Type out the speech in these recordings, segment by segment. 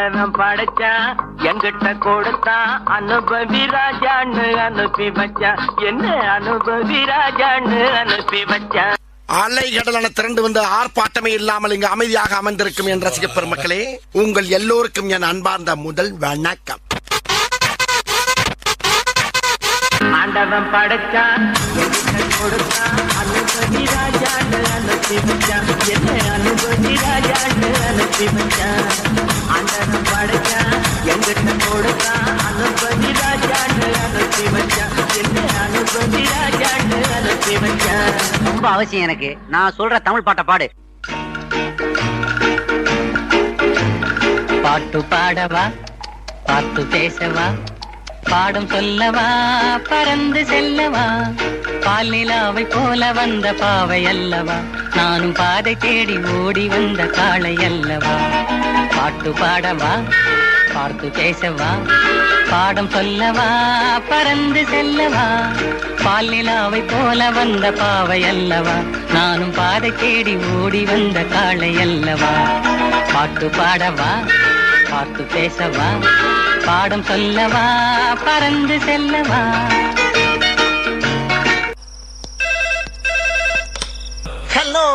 ஆண்டவன் படைச்சான் எங்கிட்ட கொடுத்தான் அனுபவி ராஜான்னு அனுப்பி வச்சான் என்ன அனுபவி ராஜான்னு அனுப்பி வச்சான் அலை கடலான திரண்டு வந்து ஆர்ப்பாட்டமே இல்லாமல் இங்கு அமைதியாக அமர்ந்திருக்கும் என் ரசிக பெருமக்களே உங்கள் எல்லோருக்கும் என் அன்பார்ந்த முதல் வணக்கம். ஆண்டவன் படைச்சான் கொடுத்தான் அனுபவி ராஜான்னு அனுப்பி வச்சான் என்ன அனுபவி ராஜான்னு அனுப்பி வச்சான் ஆண்டவன் படைச்சான் எங்கிட்ட கொடுத்தான் அனுபவி ராஜான்னு அனுப்பி வச்சான் என்ன அனுபவி ராஜான்னு அனுப்பி வச்சான் ரொம்ப அவசியம் எனக்கு. நான் சொல்ற தமிழ் பாட்டை பாடு. பாட்டு பாடவா? பாட்டு பேசவா? பாடம் சொல்லவா பறந்து செல்லவா? பால் நிலாவை போல வந்த பாவை அல்லவா? நானும் பாதை தேடி ஓடி வந்த காளை அல்லவா? பாட்டு பாடவா பார்த்து பேசவா? பாடம் சொல்லவா பறந்து செல்லவா? பால் நிலாவை போல வந்த பாவை அல்லவா? நானும் பாதை தேடி ஓடி வந்த காளை அல்லவா? பாட்டு பாடவா பார்த்து பேசவா? பாடம் சொல்லவா பறந்து செல்லவா? ஹலோ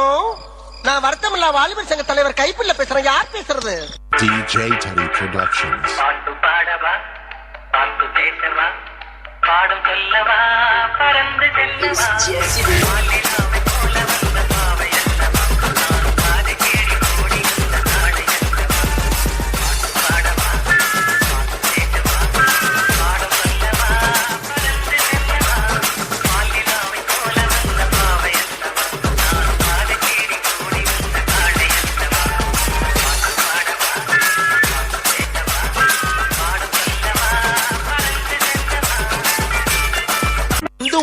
நான் வருத்தமில்லா வாலிபர் சங்க தலைவர் கைப்புள்ள பேசுறேன். யார் பேசுறது? DJ Teddy Productions. பாட்டு பாடவா? பார்த்து பேசவா? பாடம் சொல்லவா? பறந்து செல்லவா?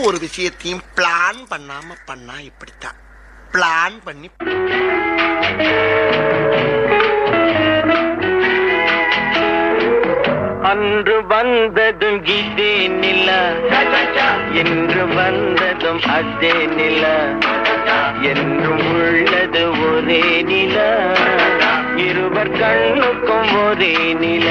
ஒரு விஷயத்தையும் பிளான் பண்ணாம பண்ணா இப்படித்தான். பிளான் பண்ணி அன்று வந்ததும் இதே நில. என்று வந்ததும் அதே நில. என்றும் உள்ளது ஒரே நில. இருவர் கண்ணுக்கும் ஒரே நில.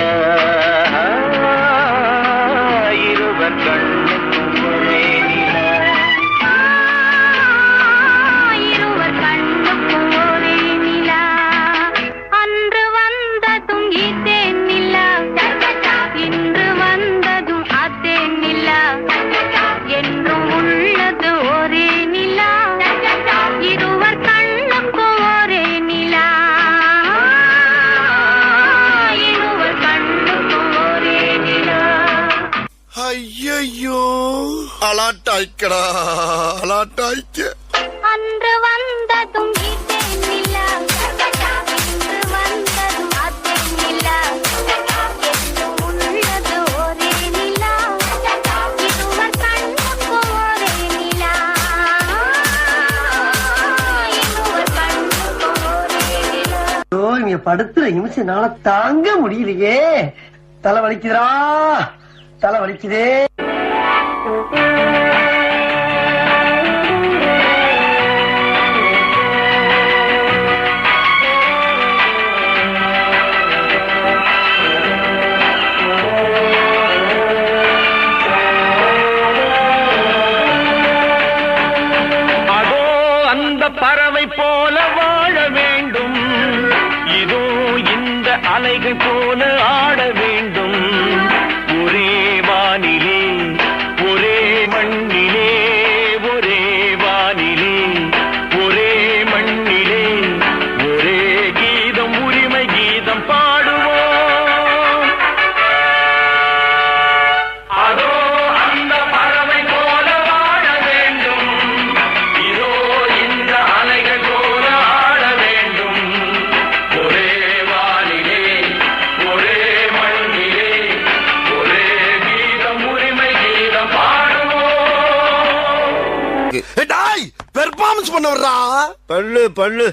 கண்ணுக்கு ஒரே நிலா ஐயோ இவங்க படுத்துற நிமிஷம்னால தாங்க முடியலையே. தலை வலிக்குதுடா. தலை வலிக்குதே. பறவை போல வாழ வேண்டும். இதோ இந்த அலைகள் போல ஆட வேண்டும். பெர்ஃபார்மன்ஸ் பண்ண வர்றா பல்லு பல்லு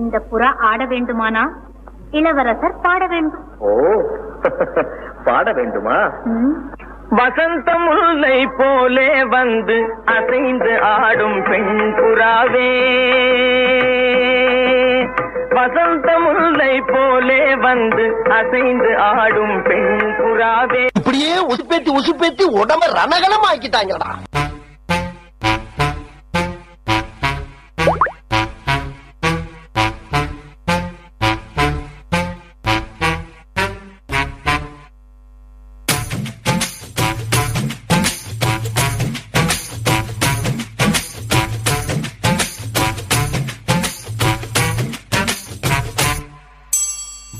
இந்த புறா ஆட வேண்டுமானா? இளவரசர் பாட வேண்டும். ஓ பாட வேண்டுமா? வசந்தம் உள்ளை போலே வந்து அசைந்து ஆடும் பெண் புறாவே. வசந்தம் உள்ளை போலே வந்து அசைந்து ஆடும் பெண் புறாவே. இப்படியே உசுப்பேத்தி உசுப்பேத்தி உடம்ப ரணகலம் ஆக்கிட்டாங்கடா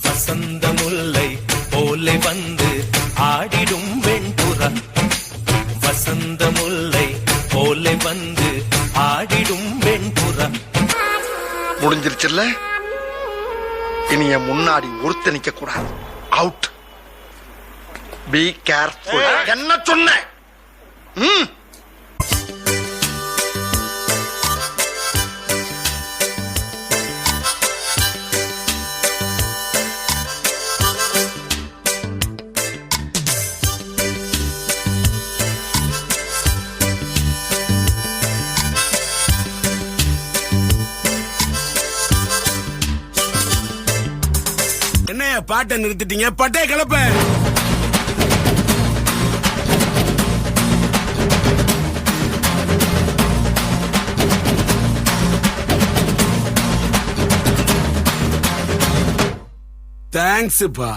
வசந்த முல்லை போலே வந்து ஆடிடும் வெண்புறா. வசந்த முல்லை போலே வந்து ஆடிடும் வெண்புறா. முடிஞ்சிருச்சுல்ல? இனி என் முன்னாடி ஒருத்த நிக்க கூடாது அவுட் பி கேர்ஃபுல் என்ன சொன்ன? ம்? பாட்டை நிறுத்திட்டீங்க. பட்டே கிளப்ப தேங்க்ஸ்ப்பா